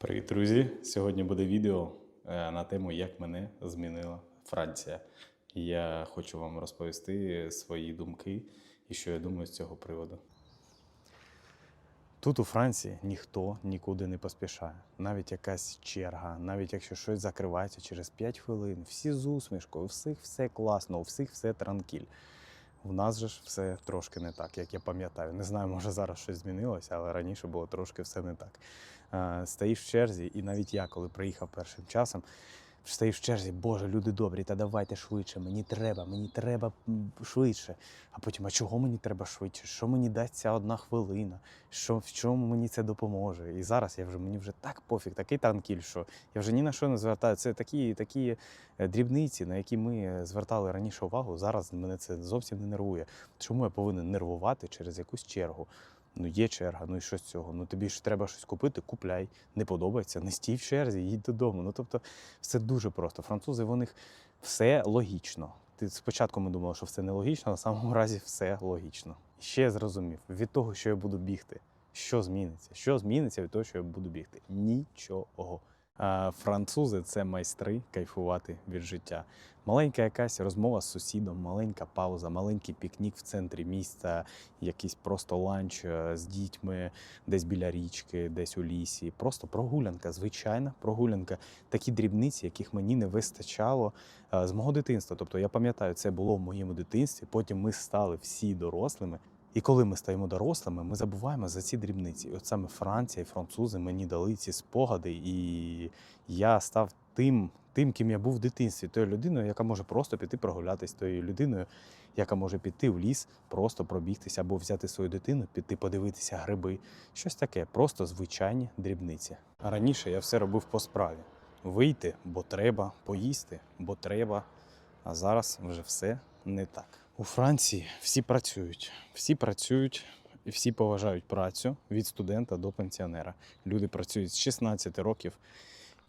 Привіт, друзі! Сьогодні буде відео е, на тему, як мене змінила Франція. І я хочу вам розповісти свої думки і що я думаю з цього приводу. Тут у Франції ніхто нікуди не поспішає. Навіть якась черга, навіть якщо щось закривається через 5 хвилин, всі з усмішкою, у всіх все класно, у всіх все транкіль. У нас же ж все трошки не так, як я пам'ятаю. Не знаю, може зараз щось змінилося, але раніше було трошки все не так. Е, Стоїш в черзі, і навіть я, коли приїхав першим часом, стоїш в черзі, Боже, люди добрі, та давайте швидше, мені треба, мені треба швидше. А потім, а чого мені треба швидше? Що мені дасть ця одна хвилина? Що, в чому мені це допоможе? І зараз я вже мені вже так пофіг, такий танкіль, що я вже ні на що не звертаю. Це такі, такі е, дрібниці, на які ми е, звертали раніше увагу. Зараз мене це зовсім не нервує. Чому я повинен нервувати через якусь чергу? Ну, є черга, ну і що з цього? Ну тобі ж треба щось купити, купляй. Не подобається, не стій в черзі, їдь додому. Ну тобто, все дуже просто. Французи, в них все логічно. Ти спочатку ми думали, що все нелогічно, а на самому разі все логічно. Ще зрозумів, від того, що я буду бігти, що зміниться? Що зміниться від того, що я буду бігти? Нічого. Французи це майстри кайфувати від життя. Маленька якась розмова з сусідом, маленька пауза, маленький пікнік в центрі міста, якийсь просто ланч е, з дітьми, десь біля річки, десь у лісі. Просто прогулянка, звичайна прогулянка. Такі дрібниці, яких мені не вистачало е, з мого дитинства. Тобто я пам'ятаю, це було в моєму дитинстві. Потім ми стали всі дорослими. І коли ми стаємо дорослими, ми забуваємо за ці дрібниці. І от саме Франція і французи мені дали ці спогади, і я став тим, тим, ким я був в дитинстві, тою людиною, яка може просто піти прогулятись, тою людиною, яка може піти в ліс, просто пробігтися або взяти свою дитину, піти подивитися гриби. Щось таке, просто звичайні дрібниці. Раніше я все робив по справі: вийти, бо треба, поїсти, бо треба. А зараз вже все не так. У Франції всі працюють, всі працюють і всі поважають працю від студента до пенсіонера. Люди працюють з 16 років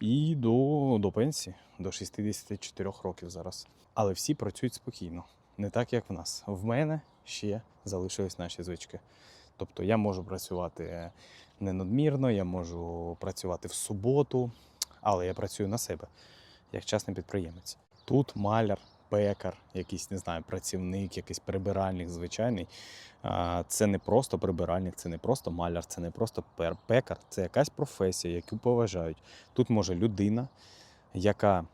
і до, до пенсії, до 64 років зараз. Але всі працюють спокійно, не так як в нас. В мене ще залишились наші звички. Тобто я можу працювати не надмірно, я можу працювати в суботу, але я працюю на себе як частний підприємець. Тут маляр, пекар, якийсь не знаю, працівник, якийсь прибиральник звичайний. Це не просто прибиральник, це не просто маляр, це не просто пекар, це якась професія, яку поважають. Тут може людина, яка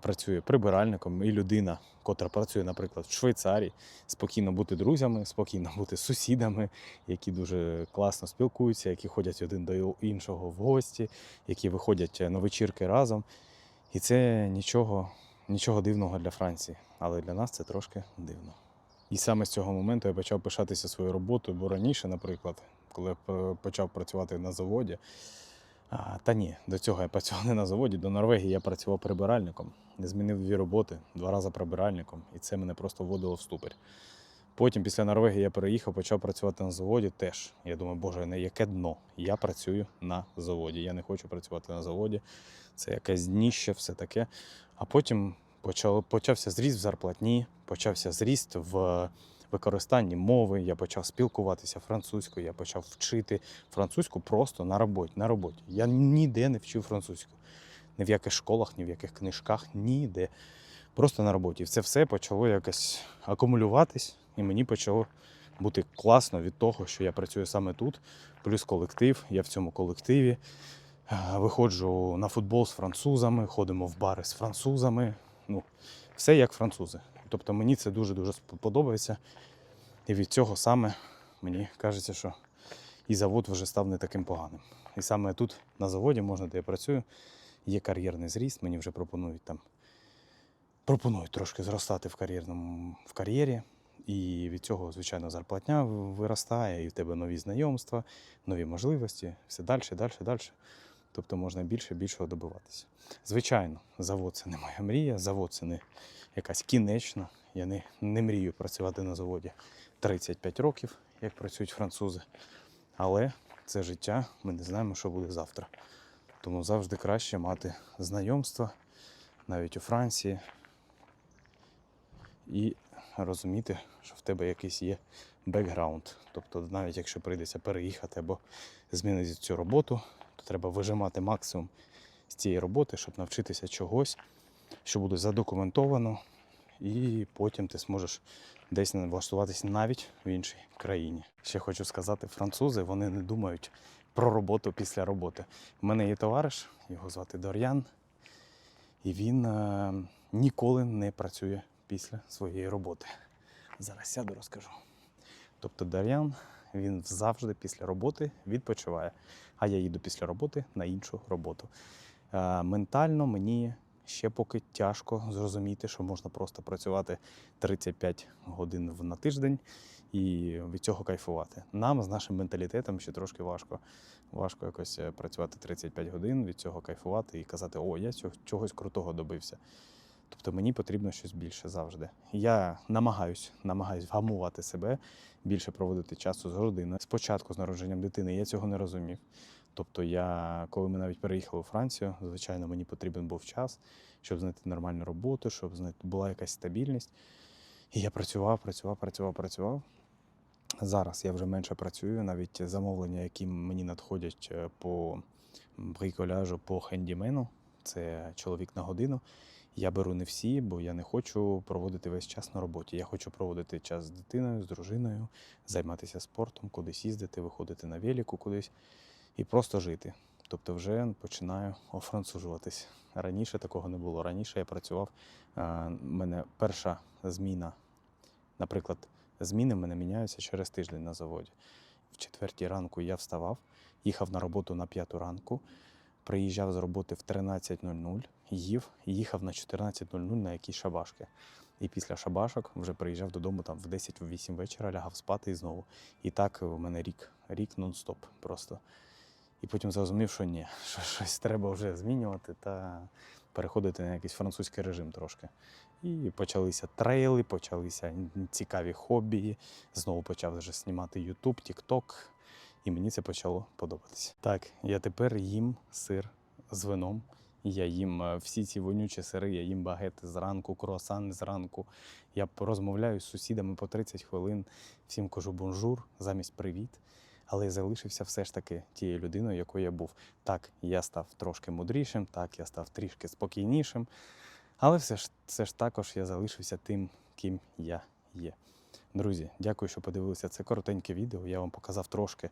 працює прибиральником, і людина, котра працює, наприклад, в Швейцарії, спокійно бути друзями, спокійно бути сусідами, які дуже класно спілкуються, які ходять один до іншого в гості, які виходять на вечірки разом. І це нічого, нічого дивного для Франції, але для нас це трошки дивно. І саме з цього моменту я почав пишатися своєю роботою, бо раніше, наприклад, коли я почав працювати на заводі, а, та ні, до цього я працював не на заводі, до Норвегії я працював прибиральником. Я змінив дві роботи, два рази прибиральником, і це мене просто вводило в ступор. Потім, після Норвегії, я переїхав, почав працювати на заводі теж. Я думаю, боже, на яке дно? Я працюю на заводі. Я не хочу працювати на заводі. Це якесь дніще, все таке. А потім почався зріст в зарплатні, почався зріст в використанні мови. Я почав спілкуватися французькою, я почав вчити французьку просто на роботі. На роботі. Я ніде не вчив французьку. Ні в яких школах, ні в яких книжках, ніде. Просто на роботі. Це все почало якось акумулюватись, і мені почало бути класно від того, що я працюю саме тут, плюс колектив, я в цьому колективі. Виходжу на футбол з французами, ходимо в бари з французами. Ну, все як французи. Тобто мені це дуже-дуже подобається. І від цього саме мені кажеться, що і завод вже став не таким поганим. І саме тут, на заводі, можна, де я працюю, є кар'єрний зріст, мені вже пропонують там пропонують трошки зростати в кар'єрному в кар'єрі. І від цього, звичайно, зарплатня виростає, і в тебе нові знайомства, нові можливості, все далі, далі, далі. Тобто можна більше більшого добиватися. Звичайно, завод це не моя мрія, завод це не якась кінечна. Я не, не мрію працювати на заводі 35 років, як працюють французи. Але це життя, ми не знаємо, що буде завтра. Тому завжди краще мати знайомства навіть у Франції і розуміти, що в тебе якийсь є бекграунд. Тобто, навіть якщо прийдеться переїхати або змінити цю роботу, то треба вижимати максимум з цієї роботи, щоб навчитися чогось, що буде задокументовано, і потім ти зможеш десь влаштуватися навіть в іншій країні. Ще хочу сказати, французи вони не думають про роботу після роботи. У мене є товариш, його звати Дор'ян, і він е, ніколи не працює після своєї роботи. Зараз сяду, розкажу. Тобто Дар'ян він завжди після роботи відпочиває, а я їду після роботи на іншу роботу. Е, ментально мені ще поки тяжко зрозуміти, що можна просто працювати 35 годин на тиждень і від цього кайфувати. Нам з нашим менталітетом ще трошки важко. Важко якось е, працювати 35 годин, від цього кайфувати і казати, о, я чогось крутого добився. Тобто мені потрібно щось більше завжди. Я намагаюсь, намагаюсь вгамувати себе, більше проводити часу з родиною. Спочатку з народженням дитини я цього не розумів. Тобто, я, коли ми навіть переїхали у Францію, звичайно, мені потрібен був час, щоб знайти нормальну роботу, щоб знайти була якась стабільність. І я працював, працював, працював, працював. Зараз я вже менше працюю, навіть замовлення, які мені надходять е, по бриколяжу, по хендімену, це чоловік на годину. Я беру не всі, бо я не хочу проводити весь час на роботі. Я хочу проводити час з дитиною, з дружиною, займатися спортом, кудись їздити, виходити на велику кудись і просто жити. Тобто вже починаю офранцужуватись. Раніше такого не було. Раніше я працював. У мене перша зміна, наприклад, зміни в мене міняються через тиждень на заводі. В четвертій ранку я вставав, їхав на роботу на п'яту ранку, приїжджав з роботи в 13.00, їв, їхав на 14.00 на якісь шабашки. І після шабашок вже приїжджав додому там в 10-8 вечора, лягав спати і знову. І так у мене рік, рік нон-стоп просто. І потім зрозумів, що ні, що щось треба вже змінювати та переходити на якийсь французький режим трошки. І почалися трейли, почалися цікаві хобі. Знову почав вже знімати YouTube, TikTok, і мені це почало подобатися. Так, я тепер їм сир з вином. Я їм е, всі ці вонючі сири, я їм багети зранку, круасани зранку. Я розмовляю з сусідами по 30 хвилин, всім кажу бонжур замість привіт. Але я залишився все ж таки тією людиною, якою я був. Так, я став трошки мудрішим, так, я став трішки спокійнішим. Але все ж, все ж також я залишився тим, ким я є. Друзі, дякую, що подивилися це коротеньке відео. Я вам показав трошки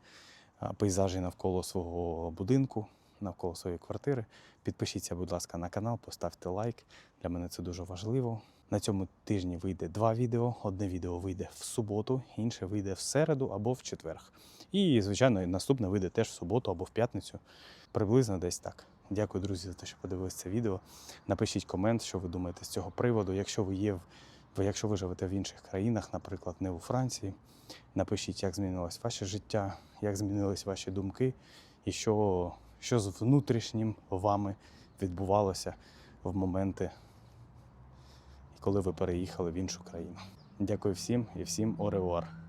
пейзажі навколо свого будинку, навколо своєї квартири. Підпишіться, будь ласка, на канал, поставте лайк. Для мене це дуже важливо. На цьому тижні вийде два відео. Одне відео вийде в суботу, інше вийде в середу або в четверг. І, звичайно, наступне вийде теж в суботу або в п'ятницю. Приблизно десь так. Дякую, друзі, за те, що подивилися це відео. Напишіть комент, що ви думаєте з цього приводу. Якщо ви є в ви, якщо ви живете в інших країнах, наприклад, не у Франції, напишіть, як змінилось ваше життя, як змінились ваші думки, і що, що з внутрішнім вами відбувалося в моменти, коли ви переїхали в іншу країну. Дякую всім і всім оревуар.